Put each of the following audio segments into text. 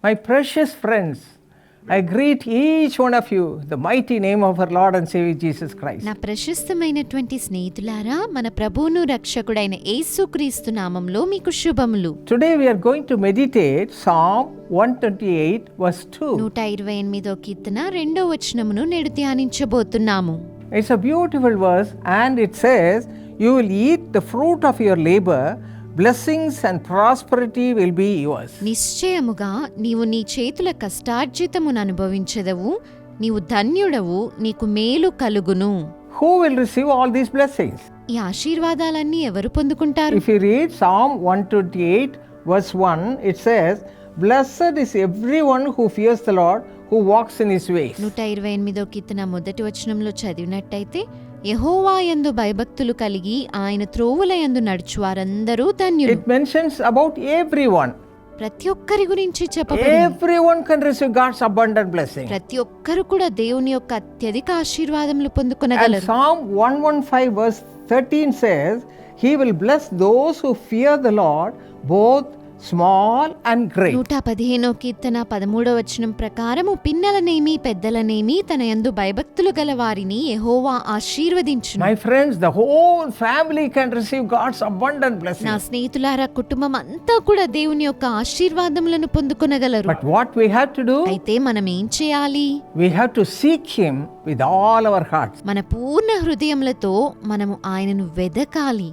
My precious friends, I greet each one of you in the mighty name of our Lord and Savior Jesus Christ. నా ప్రశస్తమైనటువంటి స్నేహితులారా మన ప్రభువును రక్షకుడైన యేసుక్రీస్తు నామంలో మీకు శుభములు Today we are going to meditate Psalm 128 verse 2. నూట ఇరవై ఎనిమిదో కీర్తన రెండో వచనమును నేడు ధ్యానించబోతున్నాము It's a beautiful verse and it says, You will eat the fruit of your labor, blessings and prosperity will be yours. నిశ్చయముగా నీవు నీ చేతుల కష్టార్జితమును అనుభవించదవు నీవు ధన్యుడవు నీకు మేలు కలుగును Who will receive all these blessings? ఈ ఆశీర్వాదాలన్నీ ఎవరు పొందుకుంటారు If you read Psalm 128, verse 1, it says, Blessed is everyone who fears the Lord, walks in his ways నూట ఇరవై ఎనిమిదో కీర్తన మొదటి వచనంలో చదివినట్టయితే యహోవా యందు భయభక్తులు కలిగి ఆయన త్రోవుల యందు నడుచు వారందరూ ధన్యులు. ఇట్ మెన్షన్స్ అబౌట్ ఎవ్రీ ప్రతి ఒక్కరి గురించి చెప్పబడింది. Every one can receive God's abundant blessing ప్రతి ఒక్కరు కూడా దేవుని యొక్క అత్యధిక ఆశీర్వాదములు పొందుకొనగలరు. Psalm 115 verse 13 says he will bless those who fear the Lord both small and great. నూట పదిహేనో కీర్తన పదమూడో వచనం ప్రకారము పిన్నలనేమి పెద్దలనేమి తన యందు భయభక్తులు గల వారిని యెహోవా ఆశీర్వదించును My friends, the whole family can receive God's abundant నా blessing. స్నేహితులారా కుటుంబం అంతా కూడా దేవుని యొక్క ఆశీర్వాదములను పొందుకొనగలరు But what we have to do, అయితే మనం ఏం చేయాలి we have to seek Him with all our hearts. మన పూర్ణ హృదయములతో మనము ఆయనను వెదకాలి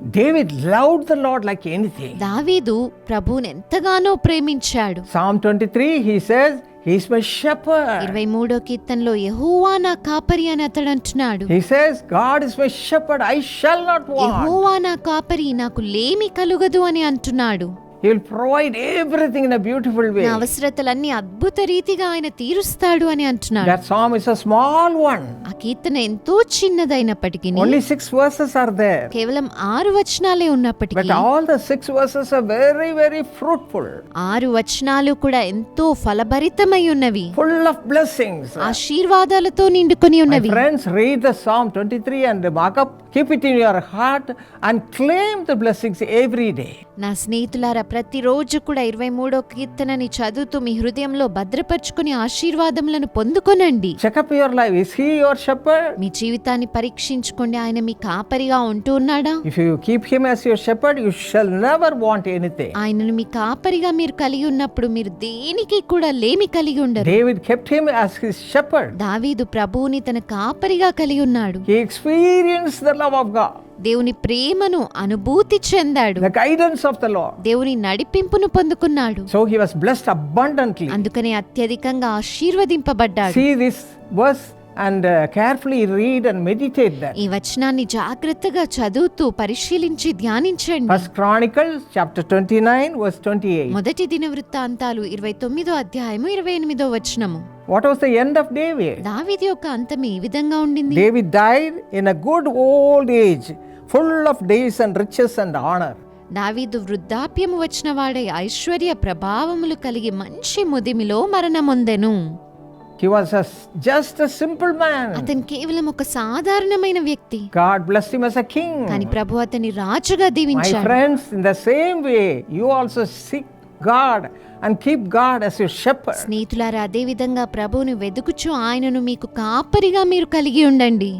David loved the Lord like anything. దావీదు ప్రభువుని ఎంతగానో ప్రేమించాడు Psalm 23, he says, He's my shepherd. ఇరవై మూడో కీర్తనలో యెహోవా నా కాపరి అని అతడు అంటున్నాడు He says, God is my shepherd, I shall not want. యెహోవా నా కాపరి నాకు లేమి కలుగదు అని అంటున్నాడు He will provide everything in a beautiful way. నా అవసరతలన్నీ అద్భుత రీతిగా ఆయన తీరుస్తాడు అని అంటున్నాడు That psalm is a small one. ఆ కీర్తన ఎంతో చిన్నదైనప్పటికీ Only six verses are there. కేవలం ఆరు వచనాలే ఉన్నప్పటికీ But all the six verses are very, very fruitful, ఆరు వచనాలు కూడా ఎంతో ఫలభరితమై ఉన్నవి full of blessings. ఆశీర్వాదాలతో నిండుకొని My ఉన్నవి friends, read the Psalm 23 and mark up, keep it in your heart, and claim the blessings every day. నా స్నేహితులారా ప్రతిరోజు కూడా ఇరవై మూడో కీర్తనని చదువుతూ మీ హృదయంలో భద్రపరుచుకుని ఆశీర్వాదములను పొందుకొనండి. మీ జీవితాన్ని పరీక్షించుకోండి. ఆయన మీ కాపరిగా ఉంటూ ఉన్నాడా? ఆయనను మీ కాపరిగా మీరు కలిగి ఉన్నప్పుడు మీరు దేనికి కూడా లేమి కలిగి ఉండరు. ప్రభువుని తన కాపరిగా కలిగి ఉన్నాడు. ఎక్స్పీరియన్స్ ద లవ్ ఆఫ్ దేవుని ప్రేమను అనుభూతి చెందాడు. ద ఆఫ్ ద లా దేవుని నడిపింపును పొందుకున్నాడు. So he was blessed abundantly అందుకనే అత్యధికంగా ఆశీర్వదింపబడ్డాడు. See this verse and carefully read and meditate that ఈ వచనాన్ని జాగృతగా చదువుతూ పరిశీలించి ధ్యానించండి. ఫస్ట్ క్రానికల్ చాప్టర్ 29 వర్స్ 28 మొదటి దిన వృత్తాంతాలు 29వ అధ్యాయము 28వ వచనము. What was the end of David దావీదు యొక్క అంతం ఈ విధంగా ఉండింది. David died in a good old age full of days and riches and honour దావీదు వృద్ధాప్యము వచ్చిన వాడే ఐశ్వర్య ప్రభావములు కలిగి మంచి ముదిమిలో మరణముందెను. He was just simple man అతను కేవలం ఒక సాధారణమైన వ్యక్తి. God bless him as a king కాని ప్రభు అతని రాజుగా దీవించాడు. My friends in the same way you also seek God and keep God as your shepherd స్నేహితులారా అదే విధంగా ప్రభువుని వెదుకుచు ఆయనను మీకు కాపరిగా మీరు కలిగి ఉండండి.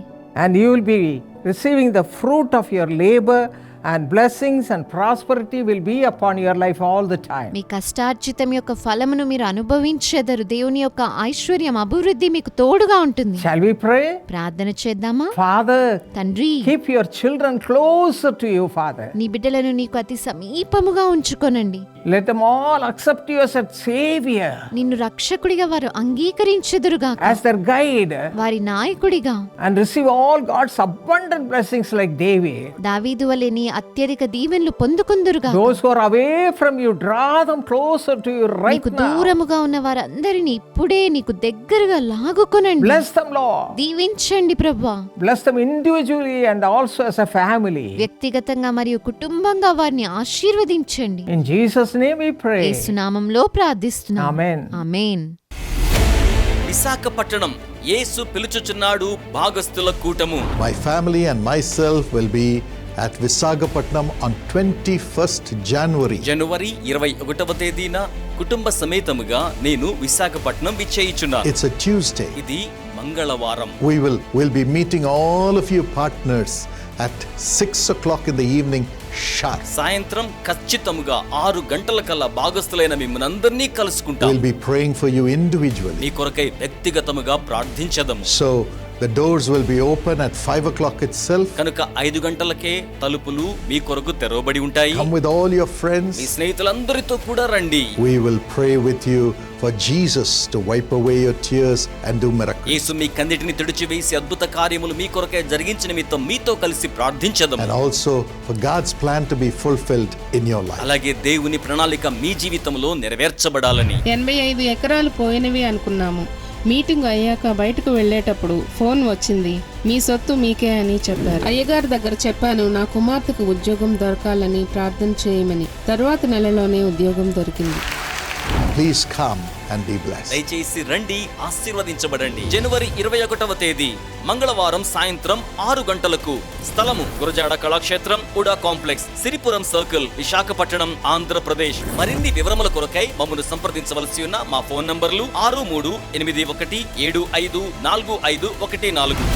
And you will be receiving the fruit of your labor, and blessings and prosperity will be upon your life all the time. మీ కష్టార్జితం యొక్క ఫలమును మీరు అనుభవించెదరు దేవుని యొక్క ఐశ్వర్యం అభివృద్ధి మీకు తోడుగా ఉంటుంది Shall we pray? ప్రార్థన చేద్దామా Father, తండ్రి keep your children closer to you, Father. నీ బిడ్డలను నీకు అతి సమీపముగా ఉంచుకొనండి Let them all accept you as a Savior, నిన్ను రక్షకుడిగా వారు అంగీకరించెదురుగాక as their guide, వారి నాయకుడిగా and receive all God's abundant blessings like David. దావీదు వలె నీ అత్యధిక దీవెనలు పొందుకుందరుగా those who are away from you draw them closer to your right నీకు దూరముగా ఉన్న వారందరిని ఇప్పుడే నీకు దగ్గరగా లాగుకొనండి. బ్లెస్ దెం లార్డ్ దీవించండి ప్రభువా bless them individually and also as a family వ్యక్తిగతంగా మరియు కుటుంబంగా వారిని ఆశీర్వదించండి. In Jesus name we pray యేసు నామములో ప్రార్థిస్తున్నాం. ఆమేన్ ఆమేన్ విశాఖపట్నం యేసు పిలుచుచున్నాడు భాగస్తుల కూటము. My family and myself will be at Visakhapatnam on 21st January. జనవరి ఇరవై ఒకటవ తేదీన కుటుంబ సమేతముగా నేను విశాఖపట్నం విచ్చేయిచున్నాను It's a Tuesday. ఇది మంగళవారం We will will be meeting all of you partners at six o'clock in the evening sharp. సాయంత్రం ఖచ్చితముగా ఆరు గంటల కల్లా భాగస్థులైన మిమ్మల్ని కలుసుకుంటాం We'll be praying for you individually. మీ కొరకై వ్యక్తిగతముగా ప్రార్థించదము So the doors will be open at five o'clock itself కనుక ఐదు గంటలకే తలుపులు మీ కొరకు తెరవబడి ఉంటాయి. Come with all your friends మీ స్నేహితులందరితో కూడా రండి. We will pray with you for Jesus to wipe away your tears and do miracle యేసు మీ కన్నిటిని తుడిచి వేసి అద్భుత కార్యములు మీ కొరకే జరిగించిన నిమిత్తం మీతో కలిసి ప్రార్థించదాం and also for God's plan to be fulfilled in your life అలాగే దేవుని ప్రణాళిక మీ జీవితంలో నెరవేర్చబడాలని. 85 ఎకరాలు పోయినవి అనుకున్నాము. మీటింగ్ అయ్యాక బయటకు వెళ్ళేటప్పుడు ఫోన్ వచ్చింది. మీ సొత్తు మీకే అని చెప్పారు. అయ్యగారి దగ్గర చెప్పాను నా కుమార్తెకు ఉద్యోగం దొరకాలని ప్రార్థన చేయమని. తరువాత నెలలోనే ఉద్యోగం దొరికింది. Please come and be blessed దయచేసి రండి ఆశీర్వదించబడండి. జనవరి ఇరవై ఒకటవ తేదీ మంగళవారం సాయంత్రం ఆరు గంటలకు స్థలము Gurajada Kalakshetram UDA complex Siripuram circle Visakhapatnam Andhra Pradesh. మరిన్ని వివరముల కొరకై మమ్మల్ని సంప్రదించవలసి ఉన్న మా ఫోన్ నంబర్లు ఆరు మూడు ఎనిమిది ఒకటి ఏడు ఐదు నాలుగు ఐదు ఒకటి నాలుగు.